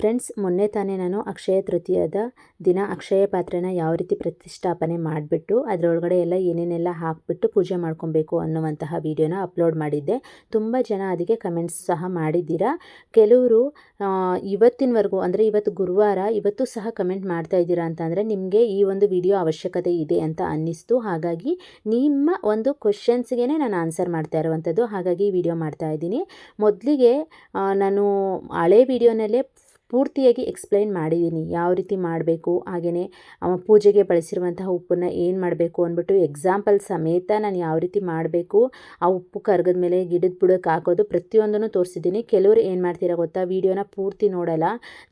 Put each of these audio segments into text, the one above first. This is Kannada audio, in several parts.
Friends, ಮೊನ್ನೆ ತಾನೇ ನಾನು ಅಕ್ಷಯ ತೃತೀಯದ ದಿನ ಅಕ್ಷಯ ಪಾತ್ರೆನ ಯಾವ ರೀತಿ ಪ್ರತಿಷ್ಠಾಪನೆ ಮಾಡಿಬಿಟ್ಟು, ಅದರೊಳಗಡೆ ಎಲ್ಲ ಏನೇನೆಲ್ಲ ಹಾಕಿಬಿಟ್ಟು ಪೂಜೆ ಮಾಡ್ಕೊಬೇಕು ಅನ್ನುವಂತಹ ವಿಡಿಯೋನ ಅಪ್ಲೋಡ್ ಮಾಡಿದ್ದೆ. ತುಂಬ ಜನ ಅದಕ್ಕೆ ಕಮೆಂಟ್ಸ್ ಸಹ ಮಾಡಿದ್ದೀರಾ. ಕೆಲವರು ಇವತ್ತಿನವರೆಗೂ, ಅಂದರೆ ಇವತ್ತು ಗುರುವಾರ, ಇವತ್ತು ಸಹ ಕಮೆಂಟ್ ಮಾಡ್ತಾ ಇದ್ದೀರಾ ಅಂತಂದರೆ, ನಿಮಗೆ ಈ ಒಂದು ವಿಡಿಯೋ ಅವಶ್ಯಕತೆ ಇದೆ ಅಂತ ಅನ್ನಿಸ್ತು. ಹಾಗಾಗಿ ನಿಮ್ಮ ಒಂದು ಕ್ವಶನ್ಸ್ಗೆ ನಾನು ಆನ್ಸರ್ ಮಾಡ್ತಾ ಇರುವಂಥದ್ದು. ಹಾಗಾಗಿ ಈ ವಿಡಿಯೋ ಮಾಡ್ತಾ ಇದ್ದೀನಿ. ಮೊದಲಿಗೆ ನಾನು ಹಳೆ ವಿಡಿಯೋನಲ್ಲೇ ಪೂರ್ತಿಯಾಗಿ ಎಕ್ಸ್ಪ್ಲೈನ್ ಮಾಡಿದ್ದೀನಿ ಯಾವ ರೀತಿ ಮಾಡಬೇಕು? ಹಾಗೆಯೇ ಪೂಜೆಗೆ ಬಳಸಿರುವಂತಹ ಉಪ್ಪನ್ನು ಏನು ಮಾಡಬೇಕು ಅಂದ್ಬಿಟ್ಟು ಎಕ್ಸಾಂಪಲ್ ಸಮೇತ ನಾನು ಯಾವ ರೀತಿ ಮಾಡಬೇಕು? ಆ ಉಪ್ಪು ಕರಗದ ಮೇಲೆ ಗಿಡದ ಬುಡಕ್ಕೆ ಹಾಕೋದು ಪ್ರತಿಯೊಂದನ್ನು ತೋರಿಸಿದ್ದೀನಿ ಕೆಲವರು ಏನು ಮಾಡ್ತೀರಾ ಗೊತ್ತಾ? ವೀಡಿಯೋನ ಪೂರ್ತಿ ನೋಡಲ್ಲ.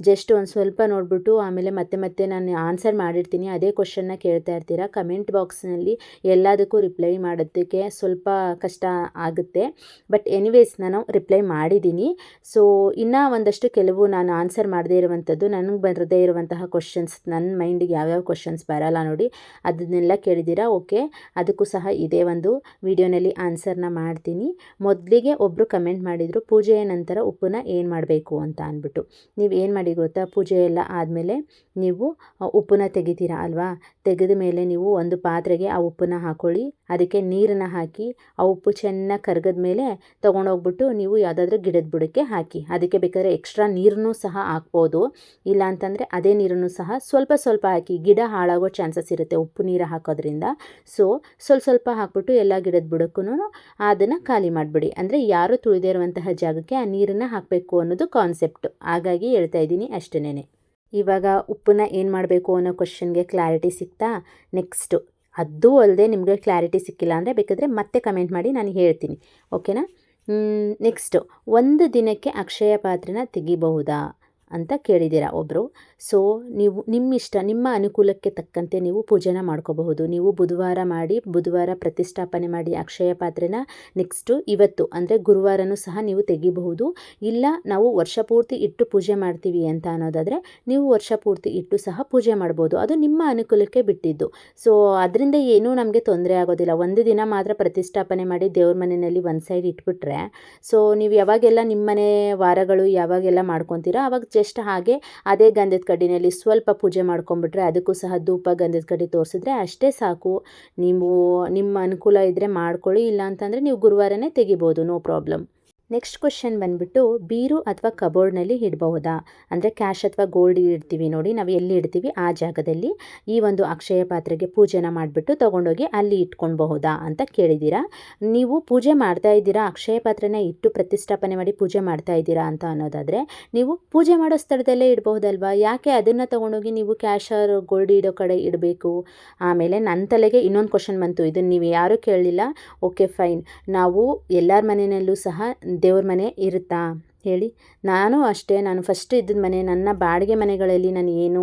ಜಸ್ಟ್ ಒಂದು ಸ್ವಲ್ಪ ನೋಡಿಬಿಟ್ಟು ಆಮೇಲೆ ಮತ್ತೆ ಮತ್ತೆ ನಾನು ಆನ್ಸರ್ ಮಾಡಿರ್ತೀನಿ. ಅದೇ ಕ್ವಶನ್ನ ಕೇಳ್ತಾ ಇರ್ತೀರಾ? ಕಮೆಂಟ್ ಬಾಕ್ಸ್ನಲ್ಲಿ ಎಲ್ಲದಕ್ಕೂ ರಿಪ್ಲೈ ಮಾಡೋದಕ್ಕೆ ಸ್ವಲ್ಪ ಕಷ್ಟ ಆಗುತ್ತೆ. ಬಟ್ ಎನಿವೇಸ್ ನಾನು ರಿಪ್ಲೈ ಮಾಡಿದ್ದೀನಿ ಸೊ ಇನ್ನೂ ಒಂದಷ್ಟು ಕೆಲವು ನಾನು ಆನ್ಸರ್ ಮಾಡದೇ ಇರುವಂಥದ್ದು, ನನಗೆ ಬರದೇ ಇರುವಂತಹ ಕ್ವಶನ್ಸ್ ನನ್ನ ಮೈಂಡಿಗೆ ಯಾವ್ಯಾವ ಕ್ವಶನ್ಸ್ ಬರಲ್ಲ ನೋಡಿ, ಅದನ್ನೆಲ್ಲ ಕೇಳಿದ್ದೀರಾ? ಓಕೆ ಅದಕ್ಕೂ ಸಹ ಇದೇ ಒಂದು ವಿಡಿಯೋನಲ್ಲಿ ಆನ್ಸರ್ನ ಮಾಡ್ತೀನಿ. ಮೊದಲಿಗೆ ಒಬ್ಬರು ಕಮೆಂಟ್ ಮಾಡಿದರು, ಪೂಜೆಯ ನಂತರ ಉಪ್ಪನ್ನ ಏನು ಮಾಡಬೇಕು ಅಂತ ಅಂದ್ಬಿಟ್ಟು. ನೀವು ಏನು ಮಾಡಿ ಗೊತ್ತಾ? ಪೂಜೆ ಎಲ್ಲ ಆದಮೇಲೆ ನೀವು ಉಪ್ಪನ್ನ ತೆಗಿತೀರಾ ಅಲ್ವಾ? ತೆಗೆದ ಮೇಲೆ ನೀವು ಒಂದು ಪಾತ್ರೆಗೆ ಆ ಉಪ್ಪನ್ನ ಹಾಕೊಳ್ಳಿ, ಅದಕ್ಕೆ ನೀರನ್ನು ಹಾಕಿ, ಆ ಉಪ್ಪು ಚೆನ್ನಾಗಿ ಕರಗದ ಮೇಲೆ ತೊಗೊಂಡೋಗ್ಬಿಟ್ಟು ನೀವು ಯಾವುದಾದ್ರೂ ಗಿಡದ ಬುಡಕ್ಕೆ ಹಾಕಿ, ಅದಕ್ಕೆ ಬೇಕಾದರೆ ಎಕ್ಸ್ಟ್ರಾ ನೀರನ್ನು ಸಹ ಹಾಕ್ಬೋದು. ಇಲ್ಲ ಅಂತಂದರೆ ಅದೇ ನೀರನ್ನು ಸಹ ಸ್ವಲ್ಪ ಸ್ವಲ್ಪ ಹಾಕಿ ಗಿಡ ಹಾಳಾಗೋ ಚಾನ್ಸಸ್ ಇರುತ್ತೆ ಉಪ್ಪು ನೀರು ಹಾಕೋದ್ರಿಂದ. ಸೊ ಸ್ವಲ್ಪ ಸ್ವಲ್ಪ ಹಾಕ್ಬಿಟ್ಟು ಎಲ್ಲ ಗಿಡದ ಬುಡಕ್ಕೂ ಅದನ್ನು ಖಾಲಿ ಮಾಡಿಬಿಡಿ. ಅಂದರೆ ಯಾರು ತುಳಿದೇ ಇರುವಂತಹ ಜಾಗಕ್ಕೆ ಆ ನೀರನ್ನು ಹಾಕಬೇಕು ಅನ್ನೋದು ಕಾನ್ಸೆಪ್ಟು ಹಾಗಾಗಿ ಹೇಳ್ತಾ ಇದ್ದೀನಿ ಅಷ್ಟೇನೆ ಇವಾಗ ಉಪ್ಪನ್ನ ಏನು ಮಾಡಬೇಕು ಅನ್ನೋ ಕ್ವಶನ್ಗೆ ಕ್ಲಾರಿಟಿ ಸಿಗ್ತಾ? ನೆಕ್ಸ್ಟು ಅದು ಅಲ್ಲದೆ ನಿಮಗೆ ಕ್ಲಾರಿಟಿ ಸಿಕ್ಕಿಲ್ಲ ಅಂದರೆ ಬೇಕಾದರೆ ಮತ್ತೆ ಕಮೆಂಟ್ ಮಾಡಿ ನಾನು ಹೇಳ್ತೀನಿ. ಓಕೆನಾ ನೆಕ್ಸ್ಟು ಒಂದು ದಿನಕ್ಕೆ ಅಕ್ಷಯ ಪಾತ್ರೆನ ತೆಗಿಬಹುದಾ? ಅಂತ ಕೇಳಿದ್ದೀರಾ ಒಬ್ಬರು ಸೊ ನೀವು ನಿಮ್ಮ ಇಷ್ಟ ನಿಮ್ಮ ಅನುಕೂಲಕ್ಕೆ ತಕ್ಕಂತೆ ನೀವು ಪೂಜೆನ ಮಾಡ್ಕೋಬಹುದು. ನೀವು ಬುಧವಾರ ಮಾಡಿ, ಬುಧವಾರ ಪ್ರತಿಷ್ಠಾಪನೆ ಮಾಡಿ ಅಕ್ಷಯ ಪಾತ್ರೆನ ನೆಕ್ಸ್ಟು ಇವತ್ತು, ಅಂದರೆ ಗುರುವಾರನೂ ಸಹ ನೀವು ತೆಗಿಬಹುದು. ಇಲ್ಲ, ನಾವು ವರ್ಷ ಪೂರ್ತಿ ಇಟ್ಟು ಪೂಜೆ ಮಾಡ್ತೀವಿ ಅಂತ ಅನ್ನೋದಾದರೆ ನೀವು ವರ್ಷ ಪೂರ್ತಿ ಇಟ್ಟು ಸಹ ಪೂಜೆ ಮಾಡ್ಬೋದು. ಅದು ನಿಮ್ಮ ಅನುಕೂಲಕ್ಕೆ ಬಿಟ್ಟಿದ್ದು. ಸೊ ಅದರಿಂದ ಏನೂ ನಮಗೆ ತೊಂದರೆ ಆಗೋದಿಲ್ಲ. ಒಂದು ದಿನ ಮಾತ್ರ ಪ್ರತಿಷ್ಠಾಪನೆ ಮಾಡಿ ದೇವ್ರ ಮನೆಯಲ್ಲಿ ಒಂದು ಸೈಡ್ ಇಟ್ಬಿಟ್ರೆ ಸೊ ನೀವು ಯಾವಾಗೆಲ್ಲ ನಿಮ್ಮ ಮನೆ ವಾರಗಳು ಯಾವಾಗೆಲ್ಲ ಮಾಡ್ಕೊತೀರೋ, ಅವಾಗ ಜಸ್ಟ್ ಹಾಗೆ ಅದೇ ಗಂಧದ ಕಡ್ಡಿನಲ್ಲಿ ಸ್ವಲ್ಪ ಪೂಜೆ ಮಾಡ್ಕೊಂಡ್ಬಿಟ್ರೆ ಅದಕ್ಕೂ ಸಹ ಧೂಪ ಗಂಧದ ಕಡ್ಡಿ ತೋರಿಸಿದ್ರೆ ಅಷ್ಟೇ ಸಾಕು. ನೀವು ನಿಮ್ಮ ಅನುಕೂಲ ಇದ್ದರೆ ಮಾಡ್ಕೊಳ್ಳಿ ಇಲ್ಲ ಅಂತಂದರೆ ನೀವು ಗುರುವಾರನೇ ತೆಗಿಬೋದು ನೋ ಪ್ರಾಬ್ಲಮ್ ನೆಕ್ಸ್ಟ್ ಕ್ವಶನ್ ಬಂದುಬಿಟ್ಟು, ಬೀರು ಅಥವಾ ಕಬೋರ್ಡ್ನಲ್ಲಿ ಇಡಬಹುದಾ? ಅಂದರೆ ಕ್ಯಾಶ್ ಅಥವಾ ಗೋಲ್ಡ್ ಇಡ್ತೀವಿ ನೋಡಿ, ನಾವು ಎಲ್ಲಿ ಇಡ್ತೀವಿ? ಆ ಜಾಗದಲ್ಲಿ. ಈ ಒಂದು ಅಕ್ಷಯ ಪಾತ್ರೆಗೆ ಪೂಜೆನ ಮಾಡಿಬಿಟ್ಟು ತೊಗೊಂಡೋಗಿ ಅಲ್ಲಿ ಇಟ್ಕೊಳ್ಬಹುದಾ ಅಂತ ಕೇಳಿದ್ದೀರಾ? ನೀವು ಪೂಜೆ ಮಾಡ್ತಾ ಇದ್ದೀರಾ? ಅಕ್ಷಯ ಪಾತ್ರೆನ ಇಟ್ಟು ಪ್ರತಿಷ್ಠಾಪನೆ ಮಾಡಿ ಪೂಜೆ ಮಾಡ್ತಾ ಇದ್ದೀರಾ ಅಂತ ಅನ್ನೋದಾದರೆ, ನೀವು ಪೂಜೆ ಮಾಡೋ ಸ್ಥಳದಲ್ಲೇ ಇಡಬಹುದಲ್ವಾ? ಯಾಕೆ ಅದನ್ನು ತೊಗೊಂಡೋಗಿ ನೀವು ಕ್ಯಾಶ್ ಗೋಲ್ಡ್ ಇಡೋ ಕಡೆ ಇಡಬೇಕು? ಆಮೇಲೆ ನನ್ನ ತಲೆಗೆ ಇನ್ನೊಂದು ಕ್ವಶನ್ ಬಂತು. ಇದನ್ನು ನೀವು ಯಾರೂ ಕೇಳಲಿಲ್ಲ. Okay, fine. ನಾವು ಎಲ್ಲರ ಮನೆಯಲ್ಲೂ ಸಹ ದೇವ್ರ ಮನೆ ಇರುತ್ತಾ? ಹೇಳಿ. ನಾನು ಅಷ್ಟೇ, ನಾನು ಫಸ್ಟ್ ಇದ್ದಿದ್ದ ಮನೆ, ನನ್ನ ಬಾಡಿಗೆ ಮನೆಗಳಲ್ಲಿ ನಾನು ಏನು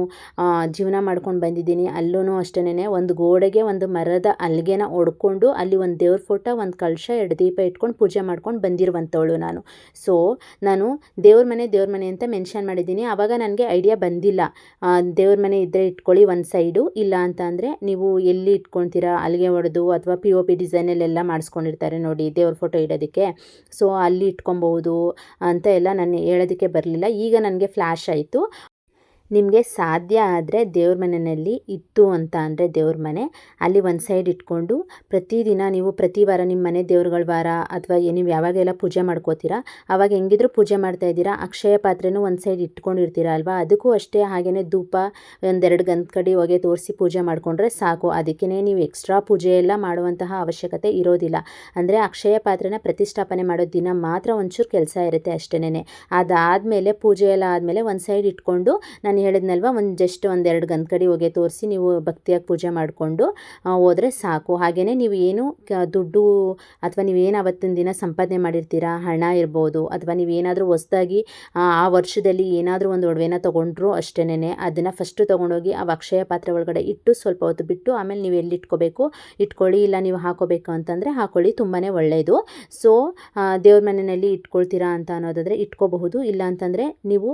ಜೀವನ ಮಾಡ್ಕೊಂಡು ಬಂದಿದ್ದೀನಿ. ಅಲ್ಲೂ ಅಷ್ಟೇ ಒಂದು ಗೋಡೆಗೆ ಒಂದು ಮರದ ಅಲ್ಲಿಗೆನ ಒಡ್ಕೊಂಡು, ಅಲ್ಲಿ ಒಂದು ದೇವ್ರ ಫೋಟೋ, ಒಂದು ಕಳಶ ಎರಡು ದೀಪ ಇಟ್ಕೊಂಡು ಪೂಜೆ ಮಾಡ್ಕೊಂಡು ಬಂದಿರುವಂಥವಳು ನಾನು. ಸೊ ನಾನು ದೇವ್ರ ಮನೆ ದೇವ್ರ ಮನೆ ಅಂತ ಮೆನ್ಷನ್ ಮಾಡಿದ್ದೀನಿ. ಆವಾಗ ನನಗೆ ಐಡಿಯಾ ಬಂದಿಲ್ಲ. ದೇವ್ರ ಮನೆ ಇದ್ದರೆ ಇಟ್ಕೊಳ್ಳಿ ಒಂದು ಸೈಡು ಇಲ್ಲ ಅಂತ ಅಂದರೆ, ನೀವು ಎಲ್ಲಿ ಇಟ್ಕೊಳ್ತೀರಾ? ಅಲ್ಲಿಗೆ ಹೊಡೆದು ಅಥವಾ ಪಿ ಒ ಪಿ ಡಿಸೈನಲ್ಲೆಲ್ಲ ಮಾಡಿಸ್ಕೊಂಡಿರ್ತಾರೆ ನೋಡಿ ದೇವ್ರ ಫೋಟೋ ಇಡೋದಕ್ಕೆ. ಸೊ ಅಲ್ಲಿ ಇಟ್ಕೊಬಹುದು ಅಂತ ಎಲ್ಲ ನಾನು ಹೇಳೋದಕ್ಕೆ ಬರಲಿಲ್ಲ. ಈಗ ನನಗೆ ಫ್ಲ್ಯಾಶ್ ಆಯಿತು. ನಿಮಗೆ ಸಾಧ್ಯ ಆದರೆ ದೇವ್ರ ಮನೆಯಲ್ಲಿ ಇತ್ತು ಅಂತ ಅಂದರೆ ದೇವ್ರ ಮನೆ, ಅಲ್ಲಿ ಒಂದು ಸೈಡ್ ಇಟ್ಕೊಂಡು ಪ್ರತಿದಿನ ನೀವು ಪ್ರತಿ ವಾರ ನಿಮ್ಮ ಮನೆ ದೇವ್ರುಗಳ ವಾರ ಅಥವಾ ನೀವು ಯಾವಾಗೆಲ್ಲ ಪೂಜೆ ಮಾಡ್ಕೋತೀರಾ ಆವಾಗ ಹೆಂಗಿದ್ರು ಪೂಜೆ ಮಾಡ್ತಾ ಇದ್ದೀರಾ, ಅಕ್ಷಯ ಪಾತ್ರೆನೂ ಒಂದು ಸೈಡ್ ಇಟ್ಕೊಂಡಿರ್ತೀರ ಅಲ್ವಾ? ಅದಕ್ಕೂ ಅಷ್ಟೇ ಹಾಗೆಯೇ ಧೂಪ ಒಂದೆರಡು ಗಂಧ ಕಡೆ ಹೊಗೆ ತೋರಿಸಿ ಪೂಜೆ ಮಾಡಿಕೊಂಡ್ರೆ ಸಾಕು. ಅದಕ್ಕೇ ನೀವು ಎಕ್ಸ್ಟ್ರಾ ಪೂಜೆ ಎಲ್ಲ ಮಾಡುವಂತಹ ಅವಶ್ಯಕತೆ ಇರೋದಿಲ್ಲ. ಅಂದರೆ ಅಕ್ಷಯ ಪಾತ್ರೆನ ಪ್ರತಿಷ್ಠಾಪನೆ ಮಾಡೋ ದಿನ ಮಾತ್ರ ಒಂಚೂರು ಕೆಲಸ ಇರುತ್ತೆ ಅಷ್ಟೇನೆ ಅದಾದಮೇಲೆ ಪೂಜೆ ಎಲ್ಲ ಆದಮೇಲೆ ಒಂದು ಸೈಡ್ ಇಟ್ಕೊಂಡು ಹೇಳಿದ್ನಲ್ವ, ಒಂದು ಜಸ್ಟ್ ಒಂದೆರಡು ಗಂಧ ಕಡಿ ಹೋಗಿ ತೋರಿಸಿ ನೀವು ಭಕ್ತಿಯಾಗಿ ಪೂಜೆ ಮಾಡಿಕೊಂಡು ಹೋದರೆ ಸಾಕು. ಹಾಗೆಯೇ ನೀವು ಏನು ದುಡ್ಡು ಅಥವಾ ನೀವೇನು ಅವತ್ತಿನ ದಿನ ಸಂಪಾದನೆ ಮಾಡಿರ್ತೀರಾ, ಹಣ ಇರ್ಬೋದು, ಅಥವಾ ನೀವೇನಾದರೂ ಹೊಸ್ದಾಗಿ, ಆ ವರ್ಷದಲ್ಲಿ ಏನಾದರೂ ಒಂದು ಒಡವೆನ ತೊಗೊಂಡ್ರು ಅಷ್ಟೇನೆ ಅದನ್ನು ಫಸ್ಟು ತೊಗೊಂಡೋಗಿ ಆ ಅಕ್ಷಯ ಪಾತ್ರೆ ಒಳಗಡೆ ಇಟ್ಟು ಸ್ವಲ್ಪ ಹೊತ್ತು ಬಿಟ್ಟು ಆಮೇಲೆ ನೀವು ಎಲ್ಲಿ ಇಟ್ಕೋಬೇಕು ಇಟ್ಕೊಳ್ಳಿ ಇಲ್ಲ ನೀವು ಹಾಕೋಬೇಕು ಅಂತಂದರೆ ಹಾಕೊಳ್ಳಿ ತುಂಬಾ ಒಳ್ಳೆಯದು ಸೊ ದೇವ್ರ ಮನೆಯಲ್ಲಿ ಇಟ್ಕೊಳ್ತೀರಾ ಅಂತ ಅನ್ನೋದಾದರೆ ಇಟ್ಕೋಬಹುದು. ಇಲ್ಲ ಅಂತಂದರೆ ನೀವು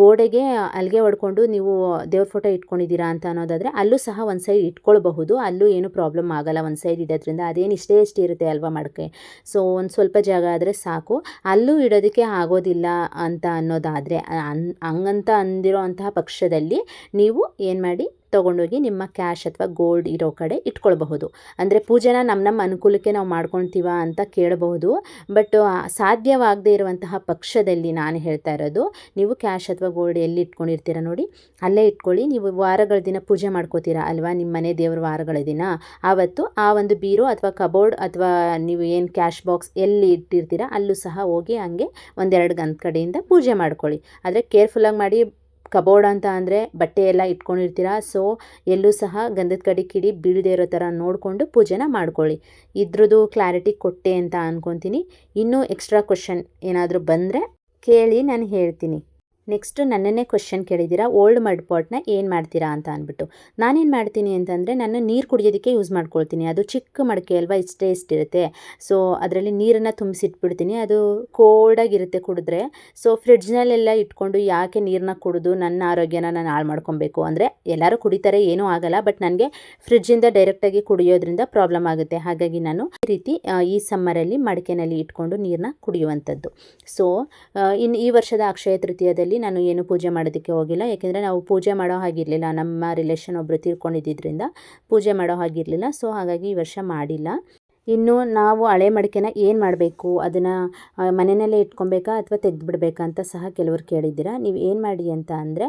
ಗೋಡೆಗೆ ಅಲ್ಲಿಗೆ ಹೊಡ್ಕೊಂಡು ಮಾಡಿಕೊಂಡು ನೀವು ದೇವ್ರ ಫೋಟೋ ಇಟ್ಕೊಂಡಿದ್ದೀರಾ ಅಂತ ಅನ್ನೋದಾದರೆ ಅಲ್ಲೂ ಸಹ ಒಂದು ಸೈಡ್ ಇಟ್ಕೊಳ್ಬಹುದು. ಅಲ್ಲೂ ಏನು ಪ್ರಾಬ್ಲಮ್ ಆಗಲ್ಲ. ಒಂದು ಸೈಡ್ ಇಡೋದ್ರಿಂದ ಅದೇನು ಇಷ್ಟೇ ಇಷ್ಟು ಇರುತ್ತೆ ಅಲ್ವಾ ಮಡಕೆ? ಸೊ ಒಂದು ಸ್ವಲ್ಪ ಜಾಗ ಆದರೆ ಸಾಕು. ಅಲ್ಲೂ ಇಡೋದಕ್ಕೆ ಆಗೋದಿಲ್ಲ ಅಂತ ಅನ್ನೋದಾದರೆ ಅನ್ ಹಂಗಂತ ಅಂದಿರೋ ಅಂತಹ ಪಕ್ಷದಲ್ಲಿ ನೀವು ಏನು ಮಾಡಿ ತೊಗೊಂಡೋಗಿ ನಿಮ್ಮ ಕ್ಯಾಶ್ ಅಥವಾ ಗೋಲ್ಡ್ ಇರೋ ಕಡೆ ಇಟ್ಕೊಳ್ಬಹುದು. ಅಂದರೆ ಪೂಜೆನ ನಮ್ಮ ನಮ್ಮ ಅನುಕೂಲಕ್ಕೆ ನಾವು ಮಾಡ್ಕೊಳ್ತೀವ ಅಂತ ಕೇಳಬಹುದು. ಬಟ್ ಸಾಧ್ಯವಾಗದೇ ಇರುವಂತಹ ಪಕ್ಷದಲ್ಲಿ ನಾನು ಹೇಳ್ತಾ ಇರೋದು, ನೀವು ಕ್ಯಾಶ್ ಅಥವಾ ಗೋಲ್ಡ್ ಎಲ್ಲಿ ಇಟ್ಕೊಂಡಿರ್ತೀರ ನೋಡಿ, ಅಲ್ಲೇ ಇಟ್ಕೊಳ್ಳಿ. ನೀವು ವಾರಗಳ ದಿನ ಪೂಜೆ ಮಾಡ್ಕೋತೀರಾ ಅಲ್ವಾ? ನಿಮ್ಮ ಮನೆ ದೇವರ ವಾರಗಳ ದಿನ. ಆವತ್ತು ಆ ಒಂದು ಬೀರೋ ಅಥವಾ ಕಬೋರ್ಡ್ ಅಥವಾ ನೀವು ಏನು ಕ್ಯಾಶ್ ಬಾಕ್ಸ್ ಎಲ್ಲಿ ಇಟ್ಟಿರ್ತೀರಾ, ಅಲ್ಲೂ ಸಹ ಹೋಗಿ ಹಂಗೆ ಒಂದೆರಡು ಗಂಟೆ ಕಡೆಯಿಂದ ಪೂಜೆ ಮಾಡ್ಕೊಳ್ಳಿ. ಆದರೆ ಕೇರ್ಫುಲ್ಲಾಗಿ ಮಾಡಿ ಕಬೋರ್ಡ್ ಅಂತ ಅಂದರೆ ಬಟ್ಟೆ ಎಲ್ಲ ಇಟ್ಕೊಂಡಿರ್ತೀರಾ, ಸೊ ಎಲ್ಲೂ ಸಹ ಗಂಧದ ಕಡೆ ಕಿಡಿ ಬೀಳದೇ ಇರೋ ಥರ ನೋಡಿಕೊಂಡು ಪೂಜೆನ ಮಾಡ್ಕೊಳ್ಳಿ. ಇದ್ರದ್ದು ಕ್ಲಾರಿಟಿ ಕೊಟ್ಟೆ ಅಂತ ಅಂದ್ಕೊತೀನಿ ಇನ್ನೂ ಎಕ್ಸ್ಟ್ರಾ ಕ್ವಶನ್ ಏನಾದರೂ ಬಂದರೆ ಕೇಳಿ ನಾನು ಹೇಳ್ತೀನಿ. ನೆಕ್ಸ್ಟು ನನ್ನನ್ನೇ ಕ್ವಶನ್ ಕೇಳಿದ್ದೀರಾ, ಓಲ್ಡ್ ಮಡ್ ಪಾಟ್ನ ಏನು ಮಾಡ್ತೀರಾ ಅಂತ ಅಂದ್ಬಿಟ್ಟು. ನಾನೇನು ಮಾಡ್ತೀನಿ ಅಂತಂದರೆ ನಾನು ನೀರು ಕುಡಿಯೋದಕ್ಕೆ ಯೂಸ್ ಮಾಡ್ಕೊಳ್ತೀನಿ. ಅದು ಚಿಕ್ಕ ಮಡಿಕೆ ಅಲ್ವಾ, ಇಷ್ಟೇ ಇಷ್ಟಿರುತ್ತೆ ಸೊ ಅದರಲ್ಲಿ ನೀರನ್ನು ತುಂಬಿಸಿಟ್ಬಿಡ್ತೀನಿ. ಅದು ಕೋಲ್ಡಾಗಿರುತ್ತೆ ಕುಡಿದ್ರೆ. ಸೊ ಫ್ರಿಡ್ಜ್ನಲ್ಲೆಲ್ಲ ಇಟ್ಕೊಂಡು ಯಾಕೆ ನೀರನ್ನ ಕುಡಿದು ನನ್ನ ಆರೋಗ್ಯನ ನಾನು ಹಾಳು ಮಾಡ್ಕೊಬೇಕು? ಅಂದರೆ ಎಲ್ಲರೂ ಕುಡಿತಾರೆ, ಏನೂ ಆಗಲ್ಲ. ಬಟ್ ನನಗೆ ಫ್ರಿಡ್ಜಿಂದ ಡೈರೆಕ್ಟಾಗಿ ಕುಡಿಯೋದ್ರಿಂದ ಪ್ರಾಬ್ಲಮ್ ಆಗುತ್ತೆ. ಹಾಗಾಗಿ ನಾನು ಈ ರೀತಿ ಈ ಸಮ್ಮರಲ್ಲಿ ಮಡಿಕೆನಲ್ಲಿ ಇಟ್ಕೊಂಡು ನೀರನ್ನ ಕುಡಿಯುವಂಥದ್ದು. ಸೊ ಇನ್ನು ಈ ವರ್ಷದ ಅಕ್ಷಯ ತೃತೀಯದಲ್ಲಿ ನಾನು ಏನು ಪೂಜೆ ಮಾಡೋದಕ್ಕೆ ಹೋಗಿಲ್ಲ. ಯಾಕೆಂದರೆ ನಾವು ಪೂಜೆ ಮಾಡೋ ಹಾಗಿರಲಿಲ್ಲ. ನಮ್ಮ ರಿಲೇಷನ್ ಒಬ್ಬರು ತೀರ್ಕೊಂಡಿದ್ದರಿಂದ ಪೂಜೆ ಮಾಡೋ ಹಾಗಿರಲಿಲ್ಲ. ಸೊ ಹಾಗಾಗಿ ಈ ವರ್ಷ ಮಾಡಿಲ್ಲ. ಇನ್ನು ನಾವು ಹಳೆ ಮಡಿಕೆನ ಏನು ಮಾಡಬೇಕು? ಅದನ್ನು ಮನೆಯಲ್ಲೇ ಇಟ್ಕೊಬೇಕಾ ಅಥವಾ ತೆಗೆದುಬಿಡ್ಬೇಕಾ ಅಂತ ಸಹ ಕೆಲವರು ಕೇಳಿದ್ದೀರಾ. ನೀವು ಏನು ಮಾಡಿ ಅಂತ ಅಂದರೆ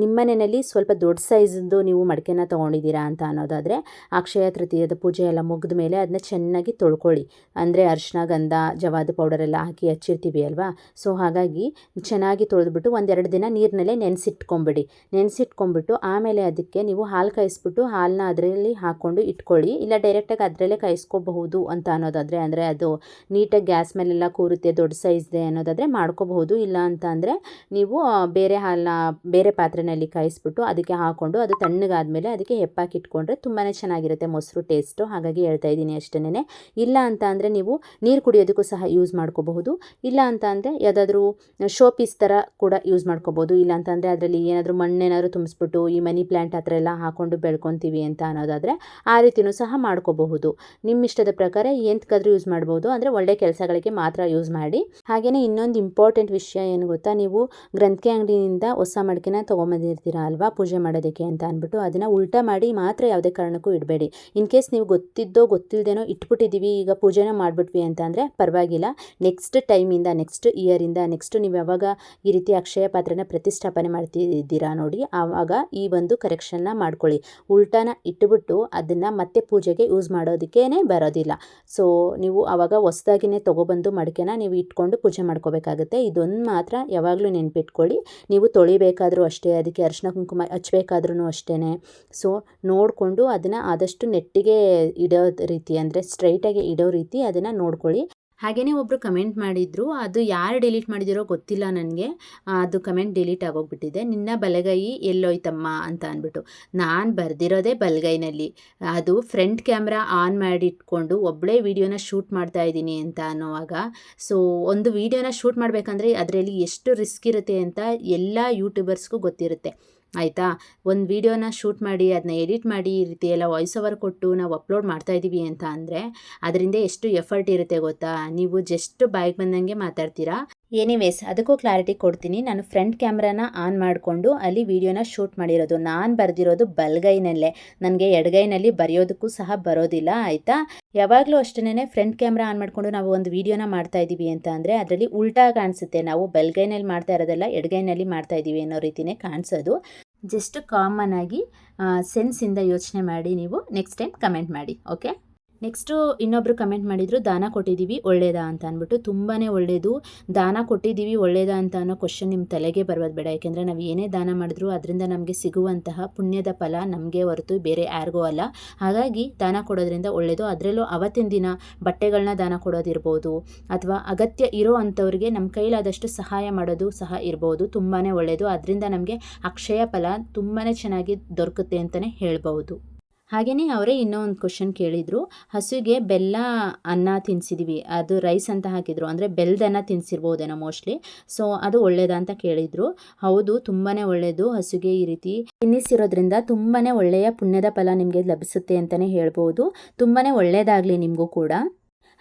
ನಿಮ್ಮ ಮನೆಯಲ್ಲಿ ಸ್ವಲ್ಪ ದೊಡ್ಡ ಸೈಜ್ದು ನೀವು ಮಡಿಕೆನ ತೊಗೊಂಡಿದ್ದೀರಾ ಅಂತ ಅನ್ನೋದಾದರೆ, ಅಕ್ಷಯ ತೃತೀಯದ ಪೂಜೆ ಎಲ್ಲ ಮುಗಿದ ಮೇಲೆ ಅದನ್ನ ಚೆನ್ನಾಗಿ ತೊಳ್ಕೊಳ್ಳಿ. ಅಂದರೆ ಅರಿಶಿನ ಗಂಧ, ಜವಾದ ಪೌಡರ್ ಎಲ್ಲ ಹಾಕಿ ಹಚ್ಚಿರ್ತೀವಿ ಅಲ್ವಾ? ಸೊ ಹಾಗಾಗಿ ಚೆನ್ನಾಗಿ ತೊಳೆದ್ಬಿಟ್ಟು ಒಂದೆರಡು ದಿನ ನೀರಿನಲ್ಲೇ ನೆನೆಸಿಟ್ಕೊಂಬಿಡಿ. ನೆನೆಸಿಟ್ಕೊಂಬಿಟ್ಟು ಆಮೇಲೆ ಅದಕ್ಕೆ ನೀವು ಹಾಲು ಕಾಯಿಸ್ಬಿಟ್ಟು ಹಾಲನ್ನ ಅದರಲ್ಲಿ ಹಾಕ್ಕೊಂಡು ಇಟ್ಕೊಳ್ಳಿ. ಇಲ್ಲ ಡೈರೆಕ್ಟಾಗಿ ಅದರಲ್ಲೇ ಕಾಯಿಸ್ಕೋಬಹುದು ಅಂತ ಅನ್ನೋದಾದರೆ, ಅಂದರೆ ಅದು ನೀಟಾಗಿ ಗ್ಯಾಸ್ ಮೇಲೆಲ್ಲ ಕೂರುತ್ತೆ, ದೊಡ್ಡ ಸೈಜ್ದೆ ಅನ್ನೋದಾದರೆ ಮಾಡ್ಕೋಬಹುದು. ಇಲ್ಲ ಅಂತ ಅಂದರೆ ನೀವು ಬೇರೆ ಹಾಲನ್ನ ಬೇರೆ ಪಾತ್ರೆಯಲ್ಲಿ ಕಾಯಿಸ್ಬಿಟ್ಟು ಅದಕ್ಕೆ ಹಾಕ್ಕೊಂಡು ಅದು ತಣ್ಣಗಾದಮೇಲೆ ಅದಕ್ಕೆ ಹೆಪ್ಪಾಕಿಟ್ಕೊಂಡ್ರೆ ತುಂಬಾ ಚೆನ್ನಾಗಿರುತ್ತೆ ಮೊಸರು ಟೇಸ್ಟು. ಹಾಗಾಗಿ ಹೇಳ್ತಾ ಇದ್ದೀನಿ ಅಷ್ಟೇ ಇಲ್ಲ ಅಂತ ಅಂದರೆ ನೀವು ನೀರು ಕುಡಿಯೋದಕ್ಕೂ ಸಹ ಯೂಸ್ ಮಾಡ್ಕೋಬಹುದು. ಇಲ್ಲ ಅಂತ ಅಂದರೆ ಯಾವುದಾದ್ರೂ ಶೋ ಪೀಸ್ ಥರ ಕೂಡ ಯೂಸ್ ಮಾಡ್ಕೋಬೋದು ಇಲ್ಲ ಅಂತಂದರೆ ಅದರಲ್ಲಿ ಏನಾದರೂ ಮಣ್ಣೇನಾದ್ರು ತುಂಬಿಸ್ಬಿಟ್ಟು ಈ ಮನಿ ಪ್ಲ್ಯಾಂಟ್ ಹತ್ರ ಎಲ್ಲ ಹಾಕ್ಕೊಂಡು ಬೆಳ್ಕೊತೀವಿ ಅಂತ ಅನ್ನೋದಾದರೆ ಆ ರೀತಿಯೂ ಸಹ ಮಾಡ್ಕೋಬಹುದು. ನಿಮ್ಮ ಇಷ್ಟದ ಪ್ರಕಾರ ಎಂತಕ್ಕಾದ್ರೂ ಯೂಸ್ ಮಾಡ್ಬೋದು. ಅಂದರೆ ಒಳ್ಳೆ ಕೆಲಸಗಳಿಗೆ ಮಾತ್ರ ಯೂಸ್ ಮಾಡಿ. ಹಾಗೆಯೇ ಇನ್ನೊಂದು ಇಂಪಾರ್ಟೆಂಟ್ ವಿಷಯ ಏನು ಗೊತ್ತಾ? ನೀವು ಗ್ರಂಥಿ ಅಂಗಡಿಯಿಂದ ಹೊಸ ಮಡಿಕೆನ ತೊಗೊಂಬಂದಿರ್ತೀರಾ ಅಲ್ವಾ? ಪೂಜೆ ಮಾಡೋದಕ್ಕೆ ಅಂತ ಅಂದ್ಬಿಟ್ಟು ಅದನ್ನು ಉಲ್ಟಾ ಮಾಡಿ ಮಾತ್ರ ಯಾವುದೇ ಕಾರಣಕ್ಕೂ ಇಡಬೇಡಿ. ಇನ್ ಕೇಸ್ ನೀವು ಗೊತ್ತಿದ್ದೋ ಗೊತ್ತಿಲ್ಲದೇನೋ ಇಟ್ಬಿಟ್ಟಿದ್ದೀವಿ, ಈಗ ಪೂಜೆನ ಮಾಡಿಬಿಟ್ವಿ ಅಂತ ಅಂದರೆ ಪರವಾಗಿಲ್ಲ. ನೆಕ್ಸ್ಟ್ ಟೈಮಿಂದ ನೆಕ್ಸ್ಟ್ ಇಯರಿಂದ ನೆಕ್ಸ್ಟ್ ನೀವು ಯಾವಾಗ ಈ ರೀತಿ ಅಕ್ಷಯ ಪಾತ್ರನ ಪ್ರತಿಷ್ಠಾಪನೆ ಮಾಡ್ತಿದ್ದೀರಾ ನೋಡಿ, ಆವಾಗ ಈ ಒಂದು ಕರೆಕ್ಷನ್ನ ಮಾಡ್ಕೊಳ್ಳಿ. ಉಲ್ಟಾನ ಇಟ್ಬಿಟ್ಟು ಅದನ್ನು ಮತ್ತೆ ಪೂಜೆಗೆ ಯೂಸ್ ಮಾಡೋದಕ್ಕೇ ಬರೋದಿಲ್ಲ. ಸೊ ನೀವು ಆವಾಗ ಹೊಸ್ದಾಗಿನೇ ತೊಗೊಬಂದು ಮಡಿಕೆನ ನೀವು ಇಟ್ಕೊಂಡು ಪೂಜೆ ಮಾಡ್ಕೋಬೇಕಾಗುತ್ತೆ. ಇದೊಂದು ಮಾತ್ರ ಯಾವಾಗಲೂ ನೆನ್ಪಿಟ್ಕೊಳ್ಳಿ. ನೀವು ತೊಳಿಬೇಕಾದರೂ ಅಷ್ಟೇ, ಅದಕ್ಕೆ ಅರಿಶಿನ ಕುಂಕುಮ ಹಚ್ಬೇಕಾದ್ರೂ ಅಷ್ಟೇ ಸೊ ನೋಡಿಕೊಂಡು ಅದನ್ನು ಆದಷ್ಟು ನೆಟ್ಟಿಗೆ ಇಡೋ ರೀತಿ, ಅಂದರೆ ಸ್ಟ್ರೈಟಾಗಿ ಇಡೋ ರೀತಿ ಅದನ್ನು ನೋಡ್ಕೊಳ್ಳಿ. ಹಾಗೆಯೇ ಒಬ್ಬರು ಕಮೆಂಟ್ ಮಾಡಿದರು, ಅದು ಯಾರು ಡಿಲೀಟ್ ಮಾಡಿದಿರೋ ಗೊತ್ತಿಲ್ಲ ನನಗೆ. ಅದು ಕಮೆಂಟ್ ಡಿಲೀಟ್ ಆಗೋಗ್ಬಿಟ್ಟಿದೆ. ನಿನ್ನ ಬಲಗೈ ಎಲ್ಲೋಯ್ತಮ್ಮ ಅಂತ ಅಂದ್ಬಿಟ್ಟು. ನಾನು ಬರೆದಿರೋದೇ ಬಲಗೈನಲ್ಲಿ. ಅದು ಫ್ರಂಟ್ ಕ್ಯಾಮ್ರಾ ಆನ್ ಮಾಡಿಟ್ಕೊಂಡು ಒಬ್ಬಳೇ ವೀಡಿಯೋನ ಶೂಟ್ ಮಾಡ್ತಾ ಇದ್ದೀನಿ ಅಂತ ಅನ್ನೋವಾಗ. ಸೊ ಒಂದು ವೀಡಿಯೋನ ಶೂಟ್ ಮಾಡಬೇಕಂದ್ರೆ ಅದರಲ್ಲಿ ಎಷ್ಟು ರಿಸ್ಕ್ ಇರುತ್ತೆ ಅಂತ ಎಲ್ಲ ಯೂಟ್ಯೂಬರ್ಸ್ಗೂ ಗೊತ್ತಿರುತ್ತೆ. ಆಯಿತಾ? ಒಂದು ವೀಡಿಯೋನ ಶೂಟ್ ಮಾಡಿ ಅದನ್ನ ಎಡಿಟ್ ಮಾಡಿ, ಈ ರೀತಿ ಎಲ್ಲ ವಾಯ್ಸ್ ಓವರ್ ಕೊಟ್ಟು ನಾವು ಅಪ್ಲೋಡ್ ಮಾಡ್ತಾ ಇದ್ದೀವಿ ಅಂತ ಅಂದರೆ, ಅದರಿಂದ ಎಷ್ಟು ಎಫರ್ಟ್ ಇರುತ್ತೆ ಗೊತ್ತಾ? ನೀವು ಜಸ್ಟ್ ಬಾಯಿಗೆ ಬಂದಂಗೆ ಮಾತಾಡ್ತೀರಾ? ಎನಿವೇಸ್ ಅದಕ್ಕೂ ಕ್ಲಾರಿಟಿ ಕೊಡ್ತೀನಿ. ನಾನು ಫ್ರಂಟ್ ಕ್ಯಾಮ್ರಾನ ಆನ್ ಮಾಡಿಕೊಂಡು ಅಲ್ಲಿ ವೀಡಿಯೋನ ಶೂಟ್ ಮಾಡಿರೋದು. ನಾನು ಬರೆದಿರೋದು ಬಲ್ಗೈನಲ್ಲೇ. ನನಗೆ ಎಡಗೈನಲ್ಲಿ ಬರೆಯೋದಕ್ಕೂ ಸಹ ಬರೋದಿಲ್ಲ, ಆಯಿತಾ? ಯಾವಾಗಲೂ ಅಷ್ಟೇ ಫ್ರಂಟ್ ಕ್ಯಾಮ್ರಾ ಆನ್ ಮಾಡಿಕೊಂಡು ನಾವು ಒಂದು ವೀಡಿಯೋನ ಮಾಡ್ತಾ ಇದ್ದೀವಿ ಅಂತ ಅಂದರೆ, ಅದರಲ್ಲಿ ಉಲ್ಟಾ ಕಾಣಿಸುತ್ತೆ. ನಾವು ಬಲ್ಗೈನಲ್ಲಿ ಮಾಡ್ತಾ ಇರೋದಲ್ಲ, ಎಡಗೈನಲ್ಲಿ ಮಾಡ್ತಾ ಇದ್ದೀವಿ ಅನ್ನೋ ರೀತಿನೇ ಕಾಣಿಸೋದು. ಜಸ್ಟ್ ಕಾಮನ್ ಆಗಿ ಸೆನ್ಸಿಂದ ಯೋಚನೆ ಮಾಡಿ ನೀವು ನೆಕ್ಸ್ಟ್ ಟೈಮ್ ಕಮೆಂಟ್ ಮಾಡಿ ಓಕೆ ನೆಕ್ಸ್ಟು ಇನ್ನೊಬ್ಬರು ಕಮೆಂಟ್ ಮಾಡಿದರು, ದಾನ ಕೊಟ್ಟಿದ್ದೀವಿ, ಒಳ್ಳೇದಾ? ಅಂತ ಅಂದ್ಬಿಟ್ಟು ತುಂಬಾ ಒಳ್ಳೆಯದು ದಾನ ಕೊಟ್ಟಿದ್ದೀವಿ, ಒಳ್ಳೇದಾ? ಅಂತ ಅನ್ನೋ ಕ್ವಶನ್ ನಿಮ್ಮ ತಲೆಗೆ ಬರೋದು ಬೇಡ. ಯಾಕೆಂದರೆ ನಾವು ಏನೇ ದಾನ ಮಾಡಿದ್ರು ಅದರಿಂದ ನಮಗೆ ಸಿಗುವಂತಹ ಪುಣ್ಯದ ಫಲ ನಮಗೆ ಹೊರತು ಬೇರೆ ಯಾರಿಗೂ ಅಲ್ಲ. ಹಾಗಾಗಿ ದಾನ ಕೊಡೋದ್ರಿಂದ ಒಳ್ಳೆಯದು ಅದರಲ್ಲೂ ಅವತ್ತಿನ ದಿನ ಬಟ್ಟೆಗಳನ್ನ ದಾನ ಕೊಡೋದಿರ್ಬೋದು ಅಥವಾ ಅಗತ್ಯ ಇರೋ ಅಂಥವ್ರಿಗೆ ನಮ್ಮ ಕೈಲಾದಷ್ಟು ಸಹಾಯ ಮಾಡೋದು ಸಹ ಇರ್ಬೋದು. ತುಂಬಾ ಒಳ್ಳೆಯದು ಅದರಿಂದ ನಮಗೆ ಅಕ್ಷಯ ಫಲ ತುಂಬಾ ಚೆನ್ನಾಗಿ ದೊರಕುತ್ತೆ ಅಂತಲೇ ಹೇಳ್ಬೋದು ಹಾಗೆಯೇ ಅವರೇ ಇನ್ನೂ ಒಂದು ಕ್ವಶನ್ ಕೇಳಿದರು. ಹಸುವಿಗೆ ಬೆಲ್ಲ ಅನ್ನ ತಿನ್ನಿಸಿದ್ವಿ ಅದು ರೈಸ್ ಅಂತ ಹಾಕಿದರು. ಅಂದರೆ ಬೆಲ್ಲದನ್ನ ತಿನ್ನಿಸಿರ್ಬೋದೇನೋ ಮೋಸ್ಟ್ಲಿ ಸೊ ಅದು ಒಳ್ಳೇದಾ ಅಂತ ಕೇಳಿದರು. ಹೌದು ತುಂಬಾ ಒಳ್ಳೆಯದು ಹಸುಗೆ ಈ ರೀತಿ ತಿನ್ನಿಸಿರೋದ್ರಿಂದ ತುಂಬಾ ಒಳ್ಳೆಯ ಪುಣ್ಯದ ಫಲ ನಿಮಗೆ ಲಭಿಸುತ್ತೆ ಅಂತಲೇ ಹೇಳ್ಬೋದು. ತುಂಬಾ ಒಳ್ಳೆಯದಾಗಲಿ ನಿಮಗೂ ಕೂಡ.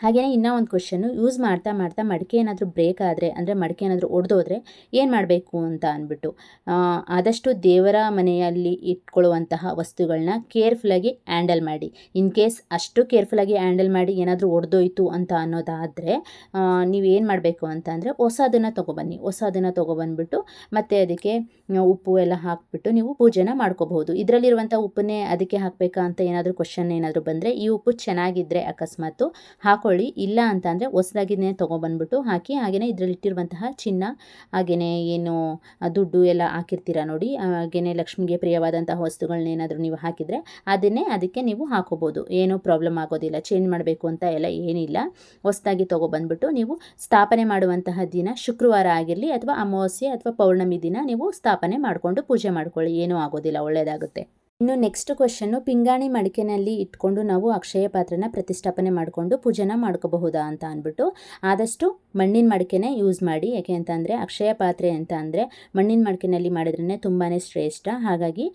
ಹಾಗೆಯೇ ಇನ್ನೂ ಒಂದು ಕ್ವಶನ್ನು ಯೂಸ್ ಮಾಡ್ತಾ ಮಾಡ್ತಾ ಮಡಿಕೆ ಏನಾದರೂ ಬ್ರೇಕ್ ಆದರೆ, ಅಂದರೆ ಮಡಿಕೆ ಏನಾದರೂ ಒಡೆದೋದ್ರೆ ಏನು ಮಾಡಬೇಕು ಅಂತ ಅಂದ್ಬಿಟ್ಟು ಆದಷ್ಟು ದೇವರ ಮನೆಯಲ್ಲಿ ಇಟ್ಕೊಳ್ಳುವಂತಹ ವಸ್ತುಗಳನ್ನ ಕೇರ್ಫುಲ್ಲಾಗಿ ಹ್ಯಾಂಡಲ್ ಮಾಡಿ. ಇನ್ ಕೇಸ್ ಅಷ್ಟು ಕೇರ್ಫುಲ್ಲಾಗಿ ಹ್ಯಾಂಡಲ್ ಮಾಡಿ ಏನಾದರೂ ಒಡೆದೋಯ್ತು ಅಂತ ಅನ್ನೋದಾದರೆ ನೀವು ಏನು ಮಾಡಬೇಕು ಅಂತ ಅಂದರೆ ಹೊಸದನ್ನು ತೊಗೊಬನ್ನಿ. ಹೊಸದನ್ನು ತೊಗೊಬಂದ್ಬಿಟ್ಟು ಮತ್ತು ಅದಕ್ಕೆ ಉಪ್ಪು ಎಲ್ಲ ಹಾಕಿಬಿಟ್ಟು ನೀವು ಪೂಜೆನ ಮಾಡ್ಕೋಬಹುದು. ಇದರಲ್ಲಿರುವಂಥ ಉಪ್ಪನ್ನೇ ಅದಕ್ಕೆ ಹಾಕಬೇಕಾ ಅಂತ ಏನಾದರೂ ಕ್ವಶನ್ ಏನಾದರೂ ಬಂದರೆ ಈ ಉಪ್ಪು ಚೆನ್ನಾಗಿದ್ದರೆ ಅಕಸ್ಮಾತು ಹಾಕೊಳ್ಳಿ. ಇಲ್ಲ ಅಂತ ಅಂದರೆ ಹೊಸದಾಗಿನೇ ತೊಗೊಬಂದ್ಬಿಟ್ಟು ಹಾಕಿ ಹಾಗೆಯೇ ಇದರಲ್ಲಿ ಇಟ್ಟಿರುವಂತಹ ಚಿನ್ನ ಹಾಗೆಯೇ ಏನು ದುಡ್ಡು ಎಲ್ಲ ಹಾಕಿರ್ತೀರ ನೋಡಿ. ಹಾಗೆಯೇ ಲಕ್ಷ್ಮಿಗೆ ಪ್ರಿಯವಾದಂತಹ ವಸ್ತುಗಳನ್ನೇನಾದರೂ ನೀವು ಹಾಕಿದರೆ ಅದನ್ನೇ ಅದಕ್ಕೆ ನೀವು ಹಾಕೋಬೋದು. ಏನೂ ಪ್ರಾಬ್ಲಮ್ ಆಗೋದಿಲ್ಲ. ಚೇಂಜ್ ಮಾಡಬೇಕು ಅಂತ ಎಲ್ಲ ಏನಿಲ್ಲ. ಹೊಸದಾಗಿ ತೊಗೊಬಂದ್ಬಿಟ್ಟು ನೀವು ಸ್ಥಾಪನೆ ಮಾಡುವಂತಹ ದಿನ ಶುಕ್ರವಾರ ಆಗಿರಲಿ ಅಥವಾ ಅಮಾವಾಸ್ಯೆ ಅಥವಾ ಪೌರ್ಣಮಿ ದಿನ ನೀವು ಸ್ಥಾಪನೆ ಮಾಡಿಕೊಂಡು ಪೂಜೆ ಮಾಡ್ಕೊಳ್ಳಿ. ಏನೂ ಆಗೋದಿಲ್ಲ. ಒಳ್ಳೆಯದಾಗುತ್ತೆ ಇನ್ನು ನೆಕ್ಸ್ಟ್ ಕ್ವಶನ್ನು ಪಿಂಗಾಣಿ ಮಡಿಕೆನಲ್ಲಿ ಇಟ್ಕೊಂಡು ನಾವು ಅಕ್ಷಯ ಪಾತ್ರನ ಪ್ರತಿಷ್ಠಾಪನೆ ಮಾಡಿಕೊಂಡು ಪೂಜೆನ ಮಾಡ್ಕೋಬಹುದಾ ಅಂತ ಅಂದ್ಬಿಟ್ಟು, ಆದಷ್ಟು ಮಣ್ಣಿನ ಮಡಿಕೆನೇ ಯೂಸ್ ಮಾಡಿ. ಯಾಕೆ ಅಂತಂದರೆ ಅಕ್ಷಯ ಪಾತ್ರೆ ಅಂತ ಅಂದರೆ, ಮಣ್ಣಿನ ಮಡಿಕೆನಲ್ಲಿ ಮಾಡಿದ್ರೇ ತುಂಬಾ ಶ್ರೇಷ್ಠ. ಹಾಗಾಗಿ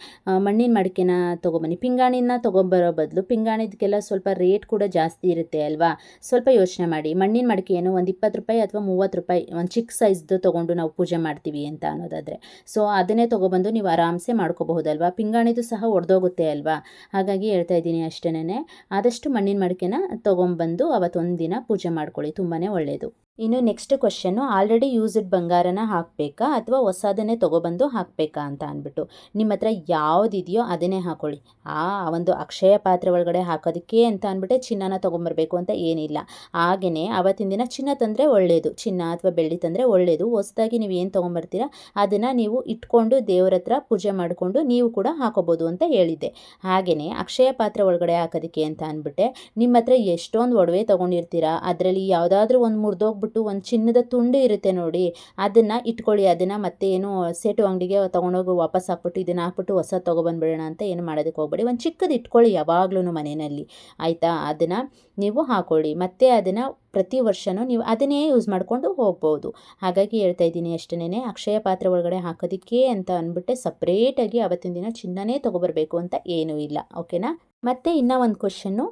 ಮಣ್ಣಿನ ಮಡಿಕೆನ ತೊಗೊಬನ್ನಿ. ಪಿಂಗಾಣಿನ ತೊಗೊಂಬರೋ ಬದಲು ಪಿಂಗಾಣಿದಕ್ಕೆಲ್ಲ ಸ್ವಲ್ಪ ರೇಟ್ ಕೂಡ ಜಾಸ್ತಿ ಇರುತ್ತೆ ಅಲ್ವಾ? ಸ್ವಲ್ಪ ಯೋಚನೆ ಮಾಡಿ. ಮಣ್ಣಿನ ಮಡಿಕೆ ಏನು ಒಂದು ಇಪ್ಪತ್ತು ರೂಪಾಯಿ ಅಥವಾ ಮೂವತ್ತು ರೂಪಾಯಿ, ಒಂದು ಚಿಕ್ಕ ಸೈಜ್ದು ತೊಗೊಂಡು ನಾವು ಪೂಜೆ ಮಾಡ್ತೀವಿ ಅಂತ ಅನ್ನೋದಾದರೆ. ಸೊ ಅದನ್ನೇ ತೊಗೊಬಂದು ನೀವು ಆರಾಮ್ಸೆ ಮಾಡ್ಕೋಬಹುದಲ್ವಾ? ಪಿಂಗಾಣಿದು ಸಹ ಒಡೆದೋಗುತ್ತೆ ಅಲ್ವಾ? ಹಾಗಾಗಿ ಹೇಳ್ತಾ ಇದ್ದೀನಿ ಅಷ್ಟೇನೆ. ಆದಷ್ಟು ಮಣ್ಣಿನ ಮಡಿಕೆನ ತೊಗೊಂಬಂದು ಅವತ್ತೊಂದು ದಿನ ಪೂಜೆ ಮಾಡ್ಕೊಳ್ಳಿ ತುಂಬಾ ಒಳ್ಳೆಯದು ಇನ್ನು ನೆಕ್ಸ್ಟ್ ಕ್ವಶನ್ನು ಆಲ್ರೆಡಿ ಯೂಸ್ಡ್ ಬಂಗಾರನ ಹಾಕಬೇಕಾ ಅಥವಾ ಹೊಸದನ್ನೇ ತೊಗೊಬಂದು ಹಾಕಬೇಕಾ ಅಂತ ಅಂದ್ಬಿಟ್ಟು. ನಿಮ್ಮ ಹತ್ರ ಯಾವುದಿದೆಯೋ ಅದನ್ನೇ ಹಾಕೊಳ್ಳಿ. ಆ, ಒಂದು ಅಕ್ಷಯ ಪಾತ್ರೆ ಒಳಗಡೆ ಹಾಕೋದಕ್ಕೆ ಅಂತ ಅಂದ್ಬಿಟ್ಟೆ ಚಿನ್ನನ ತೊಗೊಂಬರ್ಬೇಕು ಅಂತ ಏನಿಲ್ಲ. ಹಾಗೆಯೇ ಅವತ್ತಿನ ದಿನ ಚಿನ್ನ ತಂದರೆ ಒಳ್ಳೆಯದು ಚಿನ್ನ ಅಥವಾ ಬೆಳ್ಳಿ ತಂದರೆ ಒಳ್ಳೆಯದು ಹೊಸದಾಗಿ ನೀವು ಏನು ತೊಗೊಂಬರ್ತೀರ? ಅದನ್ನು ನೀವು ಇಟ್ಕೊಂಡು ದೇವರ ಹತ್ರ ಪೂಜೆ ಮಾಡಿಕೊಂಡು ನೀವು ಕೂಡ ಹಾಕೋಬೋದು ಅಂತ ಹೇಳಿದ್ದೆ. ಹಾಗೆಯೇ ಅಕ್ಷಯ ಪಾತ್ರೆ ಒಳಗಡೆ ಹಾಕೋದಕ್ಕೆ ಅಂತ ಅಂದ್ಬಿಟ್ಟೆ. ನಿಮ್ಮ ಹತ್ರ ಎಷ್ಟೊಂದು ಒಡವೆ ತೊಗೊಂಡಿರ್ತೀರಾ? ಅದರಲ್ಲಿ ಯಾವುದಾದ್ರೂ ಒಂದು ಮುರಿದೋಗ್ಬಿಟ್ಟು ಒಂದು ಚಿನ್ನದ ತುಂಡು ಇರುತ್ತೆ ನೋಡಿ, ಅದನ್ನು ಇಟ್ಕೊಳ್ಳಿ, ಅದನ್ನು ಮತ್ತೆ ಏನು ಸೇಟು ಅಂಗಡಿಗೆ ತೊಗೊಂಡೋಗಿ ವಾಪಸ್ ಹಾಕ್ಬಿಟ್ಟು ಇದನ್ನು ಹಾಕ್ಬಿಟ್ಟು ಹೊಸ ತೊಗೊಬಂದ್ಬಿಡೋಣ ಅಂತ ಏನು ಮಾಡೋದಕ್ಕೆ ಹೋಗ್ಬೇಡಿ. ಒಂದು ಚಿಕ್ಕದು ಇಟ್ಕೊಳ್ಳಿ ಯಾವಾಗ್ಲೂ ಮನೆಯಲ್ಲಿ. ಆಯಿತಾ? ಅದನ್ನು ನೀವು ಹಾಕೊಳ್ಳಿ. ಮತ್ತೆ ಅದನ್ನು ಪ್ರತಿ ವರ್ಷವೂ ನೀವು ಅದನ್ನೇ ಯೂಸ್ ಮಾಡಿಕೊಂಡು ಹೋಗ್ಬೋದು. ಹಾಗಾಗಿ ಹೇಳ್ತಾ ಇದ್ದೀನಿ ಅಷ್ಟೇ ಅಕ್ಷಯ ಪಾತ್ರೆ ಒಳಗಡೆ ಹಾಕೋದಕ್ಕೆ ಅಂತ ಅಂದ್ಬಿಟ್ಟೆ ಸಪ್ರೇಟಾಗಿ ಅವತ್ತಿನ ದಿನ ಚಿನ್ನನೇ ತೊಗೊಬರ್ಬೇಕು ಅಂತ ಏನೂ ಇಲ್ಲ ಓಕೆನಾ ಮತ್ತು ಇನ್ನೂ ಒಂದು ಕ್ವಶನ್ನು